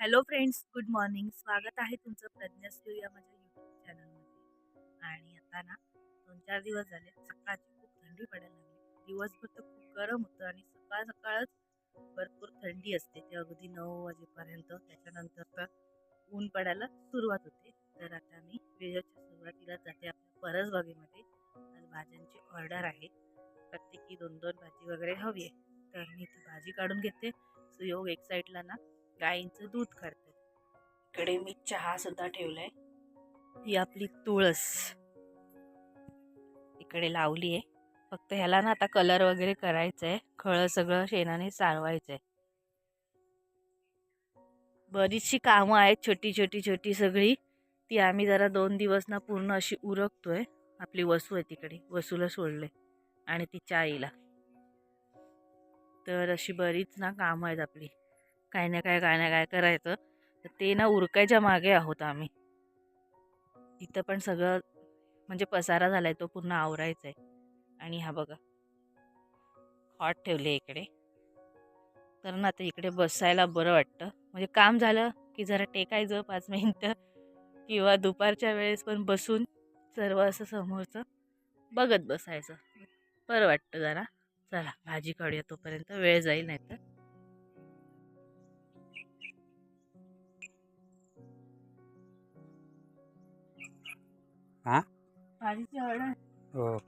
Hello friends good morning. स्वागत आहे तुमचं प्रज्ञास्टू या माझ्या यूट्यूब चॅनलमध्ये. आणि आता ना दोन चार दिवस झाले सकाळची खूप थंडी पडायला लागली. दिवसभर तर खूप गरम होतं आणि सकाळ सकाळच भरपूर थंडी असते. ते अगदी नऊ वाजेपर्यंत त्याच्यानंतर तर ऊन पडायला सुरुवात होते. तर आता मी व्हिडिओच्या सुरुवातीला जाते आपल्या परसबागेमध्ये. आज भाज्यांची ऑर्डर आहे. प्रत्येकी दोन दोन भाजी वगैरे हवी आहे. तर मी ती भाजी काढून घेते. सुयोग एक साईडला ना गाईंचं दूध काढते इकडे मी चहा सुद्धा ठेवलाय. ही आपली तुळस. इकडे लावली आहे फक्त ह्याला ना आता कलर वगैरे करायचं आहे खळं सगळं शेणाने सारवायचं आहे बरीचशी कामं आहेत छोटी छोटी छोटी सगळी. ती आम्ही जरा दोन दिवस ना पूर्ण अशी उरकतोय. आपली वसू आहे तिकडे. वसूला सोडले आणि तिच्या आईला तर अशी बरीच ना कामं आहेत आपली. काय ना काय काय ना काय करायचं. तर ते ना उरकायच्या मागे आहोत आम्ही. इथं पण सगळं म्हणजे पसारा झालाय तो पूर्ण आवरायचा आहे आणि हा बघा. हॉट ठेवले इकडे. तर ना आता इकडे बसायला बरं वाटतं. म्हणजे काम झालं की जरा टेकायचं पाच मिनटं. किंवा दुपारच्या वेळेस पण बसून सर्व असं समोरचं बघत बसायचं. बरं वाटतं जरा. चला भाजी काढूया तोपर्यंत. वेळ जाईल नाही तर हा? भाजीची हळद हो.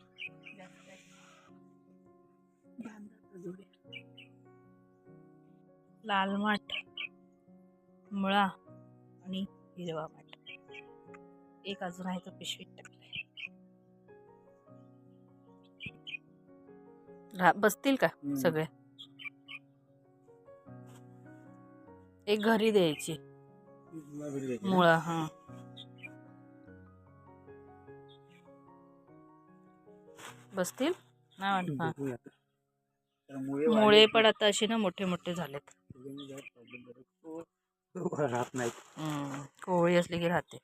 लाल माठ मुळा आणि हिरवा माठ. एक अजून आहे तो पिशवीत टाकलाय. बसतील का. सगळे? एक घरी द्यायची. मुळा हा. बसतील. नाही वाटत. मुळे पण आता असे ना मोठे मोठे झालेत. राहत नाही कोवळी असली की राहते.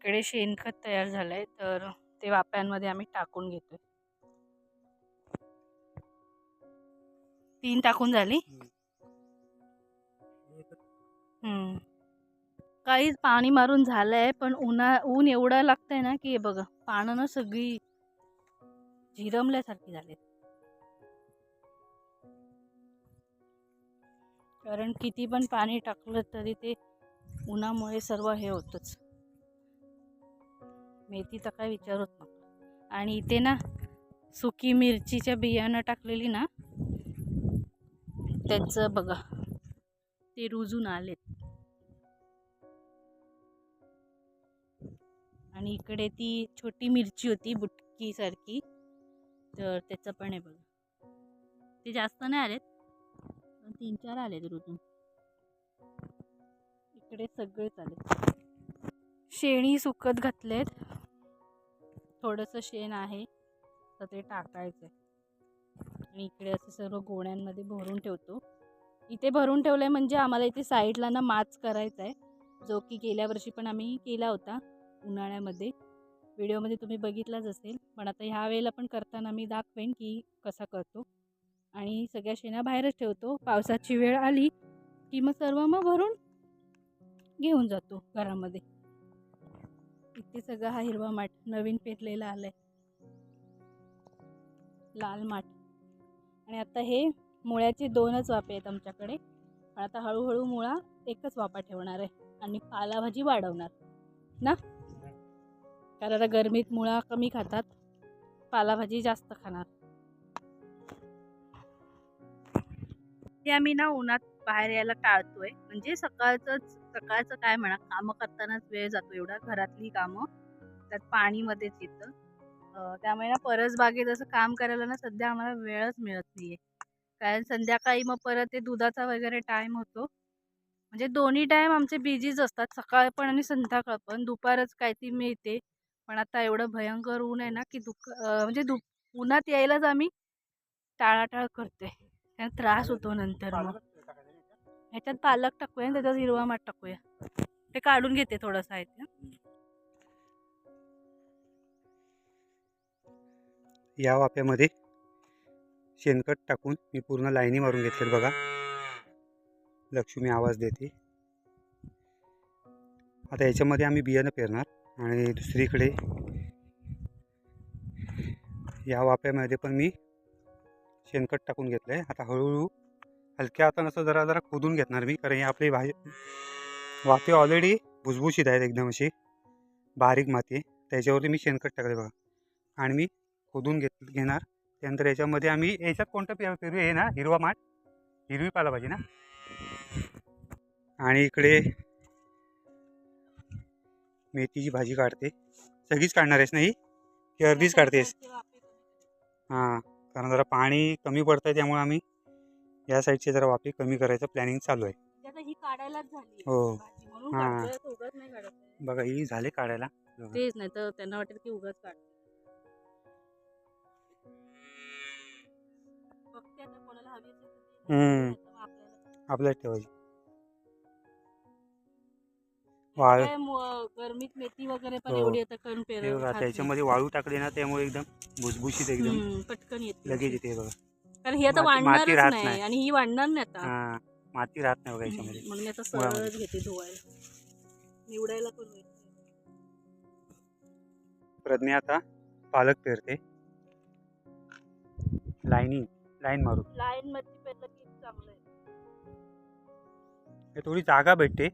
इकडे शेणखत तयार झालंय तर ते वाप्यांमध्ये आम्ही टाकून घेतोय. तीन टाकून झाली. काहीच पाणी मारून झालं आहे पण उन्हा ऊन एवढं लागतंय ना की हे बघा पानं ना सगळी झिरमल्यासारखी झाले कारण किती पण पाणी टाकलं तरी ते उन्हामुळे सर्व हे होतच. मेथीचा काय विचार होत नका आणि इथे ना सुकी मिरचीच्या बियाणं टाकलेली ना त्याचं बघा. ते रुजून आलेत. आणि इकडे ती छोटी मिरची होती बुटकी सारखी. तर त्याचं पण आहे बघा. ते जास्त नाही आलेत. पण तीन चार आलेत रुजून. इकडे सगळेच आलेत. शेणी सुकत घातलेत. थोडंसं शेण आहे. तर ते टाकायचं आणि इकडे असं सर्व गोण्यांमध्ये भरून ठेवतो. इथे भरून ठेवलं आहे म्हणजे आम्हाला इथे साईडला ना माच करायचा आहे. जो की गेल्या वर्षी पण आम्ही केला होता उन्हाळ्यामध्ये. व्हिडिओमध्ये तुम्ही बघितलाच असेल. पण आता ह्या वेळेला पण करताना मी दाखवेन की कसा करतो. आणि सगळ्या शेणा बाहेरच ठेवतो. पावसाची वेळ आली की मग सर्व मग भरून घेऊन जातो घरामध्ये. इथे सगळा हा हिरवा माठ नवीन पेरलेला आलाय. लाल माठ. आणि आता हे मुळ्याचे दोनच वाफे आहेत आमच्याकडे. पण आता हळूहळू मुळा एकच वापा ठेवणार आहे आणि पालाभाजी वाढवणार. ना? कारण आता गरमीत मुळा कमी खातात. पालाभाजी जास्त खाणार. ते आम्ही ना उन्हात बाहेर यायला टाळतोय. म्हणजे सकाळचंच सकाळचं काय म्हणा कामं करतानाच वेळ जातो एवढा. घरातली कामं त्यात पाणीमध्येच येतं. त्यामुळे ना परसबागेत असं काम करायला ना सध्या आम्हाला वेळच मिळत नाहीये. कारण संध्याकाळी मग परत ते दुधाचा वगैरे टाईम होतो. म्हणजे दोन्ही टाईम आमचे बिझीच असतात. सकाळ पण आणि संध्याकाळ पण. दुपारच काय ती मिळते. पण आता एवढं भयंकर ऊन आहे ना की दुख म्हणजे दु उन्हात यायलाच आम्ही टाळाटाळ करतोय. त्यात त्रास होतो नंतर मग. ह्याच्यात पालक टाकूया आणि त्याच्यात हिरवा माठ टाकूया. ते काढून घेते थोडंसं आहे ते या वाफ्यामध्ये. शेणखत टाकून मी पूर्ण लाईनी मारून घेतलेत बघा. लक्ष्मी आवाज देते. आता याच्यामध्ये आम्ही बियाणं पेरणार आणि दुसरीकडे या वाफ्यामध्ये पण मी शेणखत टाकून घेतलं आहे आता हळूहळू हलक्या हातानं असं जरा जरा खोदून घेणार मी कारण हे आपली भाजी वाफे ऑलरेडी भुसभुशीत आहेत एकदम अशी बारीक माती त्याच्यावरती मी शेणखत टाकले बघा. आणि मी खोदून घेत घेणार त्यानंतर याच्यामध्ये आम्ही याच्यात कोणतं पे पेरू आहे ना हिरवा माठ? हिरवी पाला ना? आणि इकडे मेथीची भाजी काढते. सगळीच काढणार आहेस नाही की अर्धीच काढतेस? हां कारण जरा पाणी कमी पडतं आहे त्यामुळे आम्ही या साईडचे जरा वाफे कमी करायचं प्लॅनिंग चालू आहे. ही हो. बघा ही झाले काढायला. तेच नाही तर त्यांना वाटेल की उगाच काढ हम्म. आपल्याला आपल्याला ठेवायची. वाळ. काय मु- गरमीत मेथी वगैरे पण हो. एवढी आता हे बघा त्याच्यामध्ये वाळू टाकली ना त्यामुळे एकदम भुसभुशीत एकदम पटकन येते. लगेच येते हे बघा. कारण ही आता माती- माती वाढणारच राहत नाही नाही. आणि ही वाढणार नाही आता. हां माती राहत नाही बघा याच्यामध्ये म्हणून मी आता मुळामध्ये. सहज घेते धुवायला. निवडायला पण होईल प्रज्ञा आता पालक पेरते. लाईनिंग लाईन मारून लाईन मध्ये पेरलं की चांगलं आहे. हे थोडी जागा भेटते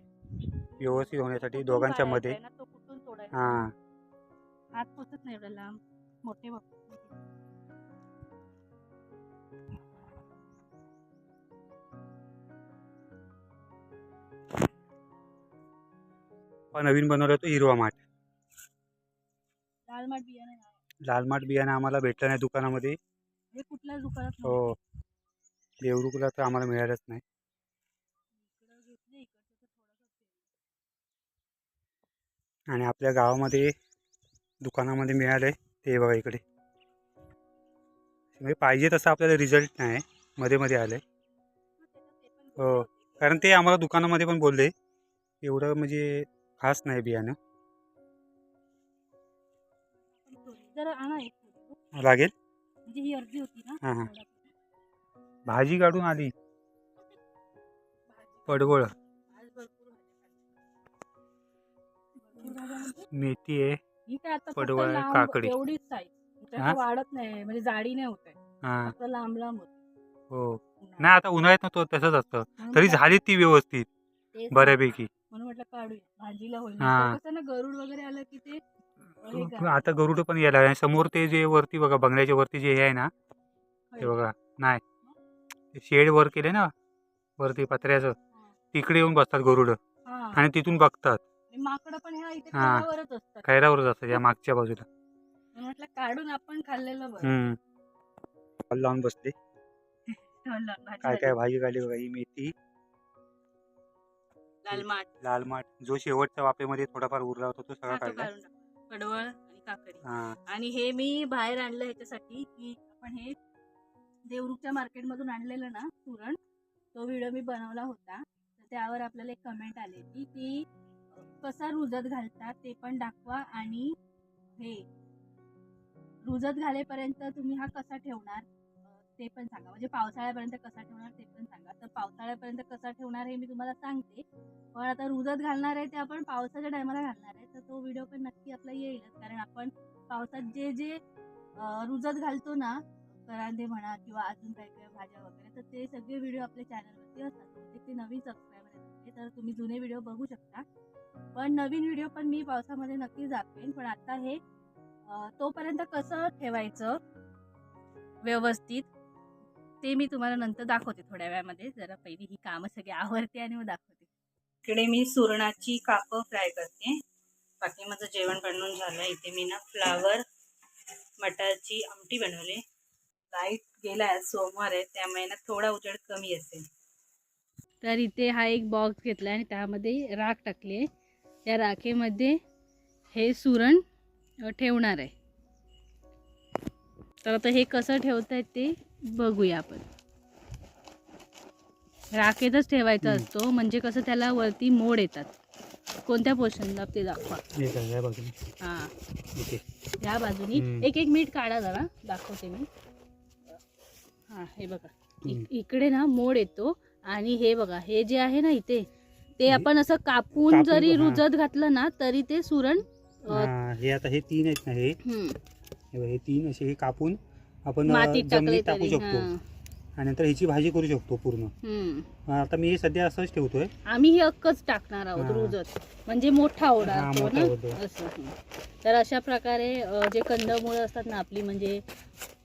व्यवस्थित होण्यासाठी दोघांच्या मध्ये. ना, तो कुठून तोडायचा हां. हात पोचत नाही एवढा लांब. मोठे बघ. नवीन बनवलं तो हिरवा माठ. लाल माठ बियाणे. लाल माठ बियाणं आम्हाला भेटलं नाही दुकानामध्ये. हे दुकानात हो. देवरुखला तर आम्हाला मिळालंच नाही. इकडं घेतले इकडचं तर थोडंसं आणि आपल्या गावामध्ये दुकानामध्ये मिळालं ते बघा इकडे. म्हणजे पाहिजे तसं आपल्याला रिझल्ट नाही मध्ये मध्ये आलं हो. कारण ते आम्हाला दुकानामध्ये पण बोलले एवढं म्हणजे खास नाही बियाणं. जर आणा एक थोडी. लागेल? म्हणजे ही अर्धी होती ना हां हां. भाजी भाजी काढून आली. पडवळ आज भरपूर म्हणजे? मेथी आहे ही काय आता फक्त पडवळ लांब काकडी. एवढीच साईज. हा? वाढत नाही म्हणजे जाडी नाही होत आहे. हां. फक्त लांब लांब होत. हो. नाही आता उन्हाळ्यात नव्हतं तसंच असतं. तरी झाली ती व्यवस्थित बऱ्यापैकी. म्हणून म्हटलं काढूया. भाजीला होईल हा. नाहीतर कसं ना गरुड वगैरे आलं की ते. आता गरुड पण यायला लागले. समोर ते जे वरती बघा बंगल्याच्या वरती जे हे आहे ना ते होईल. बघा नाही. शेड वर केले ना वरती पत्र्याचं. तिकडे येऊन बसतात गरुड हा. आणि तिथून बघतात. आणि माकडं पण ह्या इथे हा. खाण्यावरच असतात. खैरावरच असतात या मागच्या बाजूला. म्हटलं काढून आपण खाल्लेलं बरं. हम्म. हॉल लावून बसले ठेवलं, भाजी काय काय झाली. भाजी काढली बघा ही मेथी लाल माठ. लाल माठ. जो शेवटच्या वाफेमध्ये थोडाफार उरला होता तो सगळा हा, तो काढला. काढून टाक. कडवळ आणि काकडी. हा. आणि हे मी बाहेर आणलं ह्याच्यासाठी की आपण हे देवरुखच्या मार्केटमधून आणलेलं ना सुरण तो व्हिडिओ मी बनवला होता. तर त्यावर आपल्याला एक कमेंट आली की अ, कसा रुजत घालतात ते पण दाखवा आणि हे रुजत घालेपर्यंत तुम्ही हा कसा ठेवणार? ते पण सांगा. म्हणजे पावसाळ्यापर्यंत कसा ठेवणार ते पण सांगा. तर पावसाळ्यापर्यंत कसा ठेवणार हे मी तुम्हाला सांगते. पण आता रुजत घालणार आहे ते आपण पावसाच्या टायमाला घालणार आहे. तर तो व्हिडिओ पण नक्की आपला येईलच. कारण आपण पावसात जे जे रुजत घालतो ना करांदे म्हणा किंवा अजून काही काही भाज्या वगैरे तर ते सगळे व्हिडिओ आपल्या चॅनलवरती असतात. म्हणजे ते नवीन सबस्क्रायबर आहेत तर तुम्ही जुने व्हिडिओ बघू शकता. पण नवीन व्हिडिओ पण मी पावसामध्ये नक्की दाखवेन पण आता हे तोपर्यंत कसं ठेवायचं व्यवस्थित? ते मी तुम्हाला नंतर दाखवते थोड्या वेळामध्ये. जरा पहिली ही कामं सगळी आवरते आणि मग दाखवते. इकडे मी सुरणाची कापं फ्राय करते. बाकी माझं जेवण बनवून झालं. इथे मी ना फ्लावर मटारची आमटी बनवली. लाइट गेला आहे सोमवार आहे त्यामुळे ना थोडा उजेड कमी असेल. तर इथे हा एक बॉक्स घेतला आणि त्यामध्ये राख टाकली आहे. त्या राखेमध्ये हे सुरण ठेवणार आहे. तर आता हे कसं ठेवतायत ते बघूया आपण. राखेतच ठेवायचा. असतो म्हणजे कसं त्याला वरती मोड येतात. कोणत्या पोर्शनला ते दाखवा. हे या बाजूने. हां. एक एक मीठ काढा जरा दाखवते मी. हां हे बघा. इकडे ना मोड येतो आणि हे बघा हे जे आहे ना इथे ते आपण असं कापून जरी. रुजत घातलं ना तरी ते सुरण हा, आता हे तीन आहेत ना हे तीन असे हे कापून आपण मातीत टाकले जमिनीत टाकू तरी शकतो हां. आणि नंतर ह्याची भाजी करू शकतो पूर्ण हम्म. आता मी हे सध्या असंच ठेवतोय आम्ही हे अक्कच टाकणार आहोत हां. रुजत म्हणजे मोठा ओढा हां, असतो मोठा ना ओढा. असं हं. तर अशा प्रकारे अ, जे कंदमुळं असतात ना आपली म्हणजे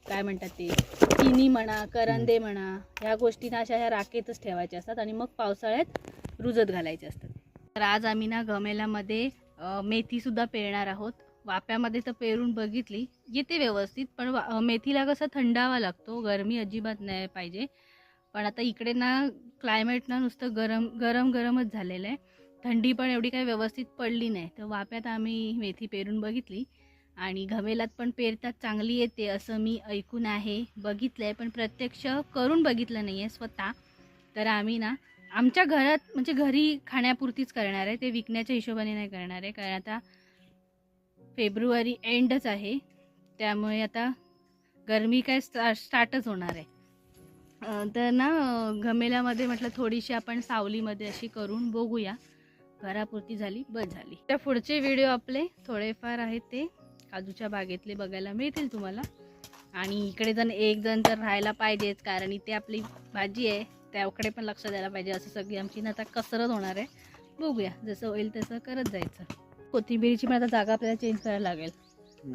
काय म्हणतात ते तिनी म्हणा करंदे म्हणा ह्या गोष्टी ना अशा ह्या राखेतच ठेवायच्या असतात आणि मग पावसाळ्यात रुजत घालायचे असतात तर आज आम्ही ना गमेल्यामध्ये अ, मेथीसुद्धा पेरणार आहोत वाप्यामध्ये तर पेरून बघितली. येते व्यवस्थित पण मेथीला कसं थंडावा लागतो. गरमी अजिबात नाही पाहिजे. पण आता इकडे ना क्लायमेट ना नुसतं गरम गरम गरमच झालेलं आहे. थंडी पण एवढी काही व्यवस्थित पडली नाही. तर वाप्यात आम्ही मेथी पेरून बघितली. आणि घमेलात पण पेरतात चांगली येते असं मी ऐकून आहे. बघितलं आहे पण प्रत्यक्ष करून बघितलं नाही आहे स्वतः. तर आम्ही ना आमच्या घरात म्हणजे घरी खाण्यापुरतीच करणार आहे. ते विकण्याच्या हिशोबाने नाही करणार आहे. कारण आता फेब्रुवारी एंडच आहे. त्यामुळे आता गरमी काय स्टा स्टार्टच होणार आहे. तर ना घमेल्यामध्ये म्हटलं थोडीशी आपण सावलीमध्ये अशी करून बघूया. घरापुरती झाली बस झाली. त्या पुढचे व्हिडिओ आपले थोडेफार आहेत ते. काजूच्या बागेतले बघायला मिळतील तुम्हाला. आणि इकडे जण एक जण तर राहायला पाहिजेच कारण इथे आपली भाजी आहे. त्याकडे पण लक्ष द्यायला पाहिजे. असं सगळी आमची ना आता कसरत होणार आहे. बघूया जसं होईल तसं करत जायचं. कोथिंबीरची पण आता जागा आपल्याला चेंज करायला लागेल.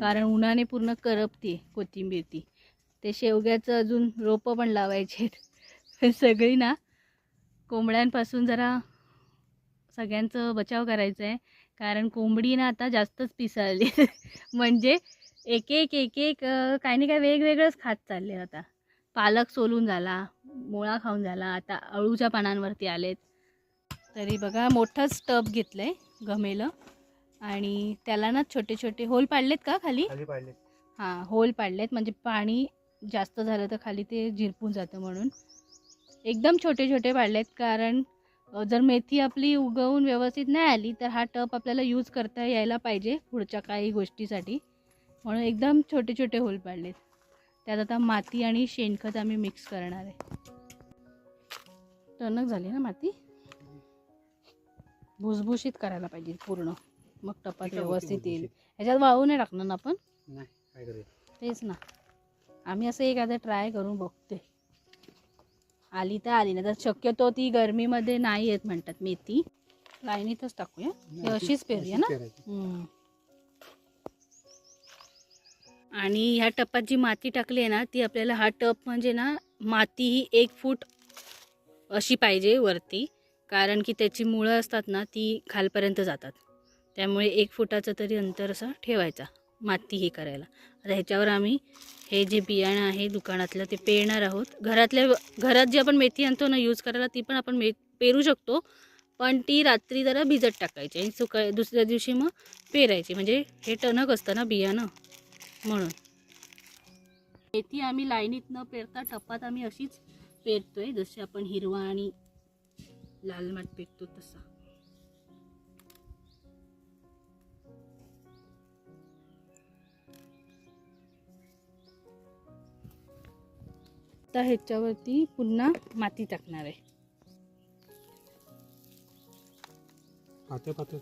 कारण उन्हाने पूर्ण करपते कोथिंबीर ती. ते शेवग्याचं अजून रोपं पण लावायचे सगळी ना कोंबड्यांपासून जरा सगळ्यांचं बचाव करायचं आहे कारण कोंबडी ना आता जास्तच पिसाळली. म्हणजे एक एक एक एक काही नाही काय वेगवेगळंच खात चालले आता. पालक सोलून झाला मुळा खाऊन झाला आता अळूच्या पानांवरती आलेत. तरी बघा मोठंच टब घेतलं आहे गमेलं. आणि त्याला ना छोटे छोटे होल पाडलेत का खाली? खाली हां होल पाडलेत. म्हणजे पाणी जास्त झालं तर खाली ते झिरपून जातं म्हणून. एकदम छोटे छोटे पाडलेत कारण जर मेथी आपली उगवून व्यवस्थित नाही आली तर हा टप आपल्याला यूज करता यायला पाहिजे पुढच्या काही गोष्टीसाठी. म्हणून एकदम छोटे छोटे होल पाडलेत. त्यात आता माती आणि शेणखत आम्ही मिक्स करणार आहे. टणक झाली ना माती? भुसभुशीत करायला पाहिजे पूर्ण. मग टपात ती व्यवस्थित येईल? ह्याच्यात वाळू नाही टाकणार ना आपण? नाही काय करूया तेच ना. आम्ही असं एखादं ट्राय करून बघते. आली तर आली ना तर शक्यतो ती गरमीमध्ये नाही येत म्हणतात मेथी. लाईनीतच टाकूया. नाही, अशीच पेरूया ना? आणि ह्या टपात जी माती टाकली आहे ना ती आपल्याला हा टप म्हणजे ना माती ही एक फूट अशी पाहिजे वरती. कारण की त्याची मुळं असतात ना ती खालपर्यंत जातात. त्यामुळे एक फुटाचं तरी अंतर असं ठेवायचा माती हे करायला. आता ह्याच्यावर आम्ही हे जे बियाणं आहे दुकानातलं ते पेरणार आहोत. घरातल्या घरात जी आपण मेथी आणतो ना यूज करायला ती पण आपण मे पेरू शकतो. पण ती रात्री जरा भिजत टाकायची आणि सुका दुसऱ्या दिवशी मग पेरायची. म्हणजे हे टणक असतं ना बियाणं म्हणून. मेथी आम्ही लाईनीत न पेरता टप्पात आम्ही अशीच पेरतोय. जशी आपण हिरवा आणि लाल माठ पेरतो तसा. आता ह्याच्यावरती पुन्हा माती टाकणार आहे. पातळ पातळ.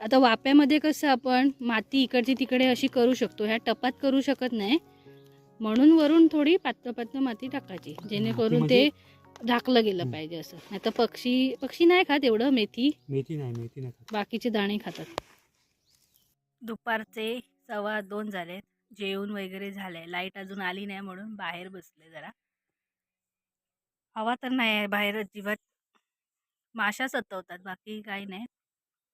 आता वाप्यामध्ये कसं आपण माती इकडची तिकडे अशी करू शकतो ह्या टपात करू शकत नाही. म्हणून वरून थोडी पातळ पातळ माती टाकायची जेणेकरून ते झाकलं गेलं. पाहिजे असं. नाही तर पक्षी पक्षी नाही खात एवढं मेथी. मेथी नाही मेथी नाही खात. बाकीचे दाणे खातात. दुपारचे सव्वा दोन झालेत. जेवण वगैरे झालंय. लाइट अजून आली नाही म्हणून बाहेर बसले जरा. हवा तर नाही आहे बाहेर अजिबात. माशा सतवतात बाकी काही नाही.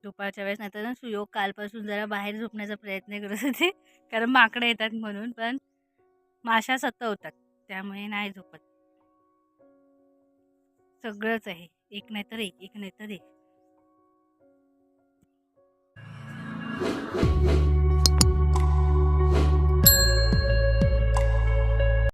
दुपारच्या वेळेस नाही तर सुयोग कालपासून जरा बाहेर झोपण्याचा प्रयत्न करत होते. कारण माकडे येतात म्हणून पण माशा सतवतात. त्यामुळे नाही झोपत. सगळंच आहे. एक नाही तर एक एक नाही तर एक.